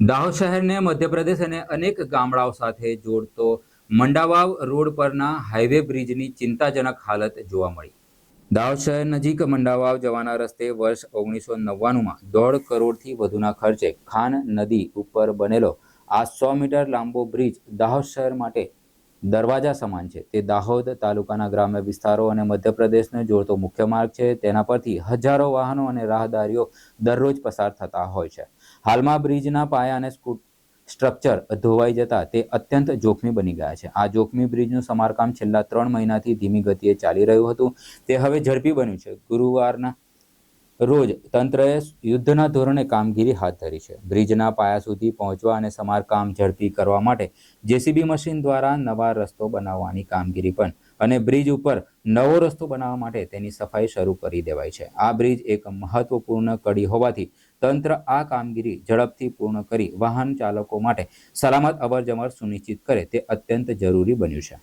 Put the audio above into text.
દાહોદ શહેરને મધ્યપ્રદેશ અને અનેક ગામડાઓ સાથે જોડતો મંડાવાવ રોડ પરના હાઈવે બ્રિજની ચિંતાજનક હાલત જોવા મળી. દાહોદ શહેર નજીક મંડાવાવ જવાના રસ્તે વર્ષ ઓગણીસો નવ્વાણુંમાં દોઢ કરોડથી વધુના ખર્ચે ખાન નદી ઉપર બનેલો આ સો મીટર લાંબો બ્રિજ દાહોદ શહેર માટે દરવાજા સમાન છે. તે દાહોદ તાલુકાના ગ્રામ્ય વિસ્તારો અને મધ્યપ્રદેશને જોડતો મુખ્ય માર્ગ છે. તેના પરથી હજારો વાહનો અને રાહદારીઓ દરરોજ પસાર થતા હોય છે. હાલમાં બ્રિજના પાયા અને સ્ટ્રક્ચર ધોવાઈ જતા તે અત્યંત જોખમી બની ગયા છે. આ જોખમી બ્રિજનું સમારકામ છેલ્લા ત્રણ મહિનાથી ધીમી ગતિએ ચાલી રહ્યું હતું. તે હવે ઝડપી બન્યું છે. ગુરુવારના રોજ તંત્રએ યુદ્ધના ધોરણે કામગીરી હાથ ધરી છે. બ્રિજના પાયા સુધી પહોંચવા અને સમારકામ ઝડપી કરવા માટે જેસીબી મશીન દ્વારા નવા રસ્તો બનાવવાની કામગીરી પણ અને બ્રિજ ઉપર નવો રસ્તો બનાવવા માટે તેની સફાઈ શરૂ કરી દેવાઈ છે. આ બ્રિજ એક મહત્વપૂર્ણ કડી હોવાથી તંત્ર આ કામગીરી ઝડપથી પૂર્ણ કરી વાહન ચાલકો માટે સલામત અવરજવર સુનિશ્ચિત કરે તે અત્યંત જરૂરી બન્યું છે.